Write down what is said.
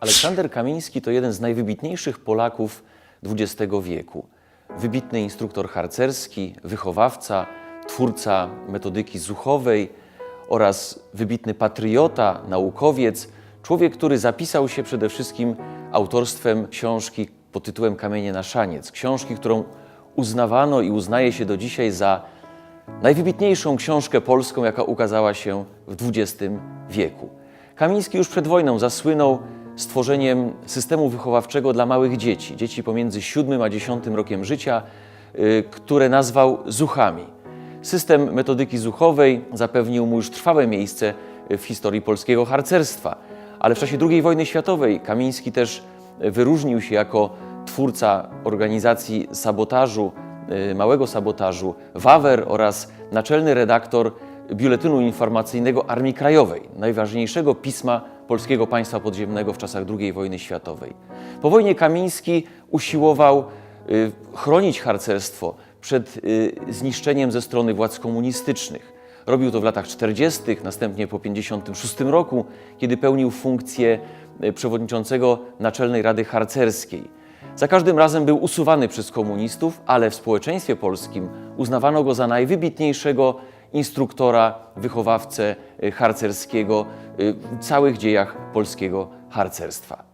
Aleksander Kamiński to jeden z najwybitniejszych Polaków XX wieku. Wybitny instruktor harcerski, wychowawca, twórca metodyki zuchowej oraz wybitny patriota, naukowiec, człowiek, który zapisał się przede wszystkim autorstwem książki pod tytułem Kamienie na szaniec. Książki, którą uznawano i uznaje się do dzisiaj za najwybitniejszą książkę polską, jaka ukazała się w XX wieku. Kamiński już przed wojną zasłynął stworzeniem systemu wychowawczego dla małych dzieci, dzieci pomiędzy 7 a 10 rokiem życia, y, które nazwał zuchami. System metodyki zuchowej zapewnił mu już trwałe miejsce w historii polskiego harcerstwa, ale w czasie II wojny światowej Kamiński też wyróżnił się jako twórca organizacji sabotażu, y, małego sabotażu Wawer oraz naczelny redaktor Biuletynu Informacyjnego Armii Krajowej, najważniejszego pisma polskiego państwa podziemnego w czasach II wojny światowej. Po wojnie Kamiński usiłował y, chronić harcerstwo przed y, zniszczeniem ze strony władz komunistycznych. Robił to w latach 40., następnie po 1956 roku, kiedy pełnił funkcję y, przewodniczącego Naczelnej Rady Harcerskiej. Za każdym razem był usuwany przez komunistów, ale w społeczeństwie polskim uznawano go za najwybitniejszego instruktora, wychowawcę y, harcerskiego y, w całych dziejach polskiego harcerstwa.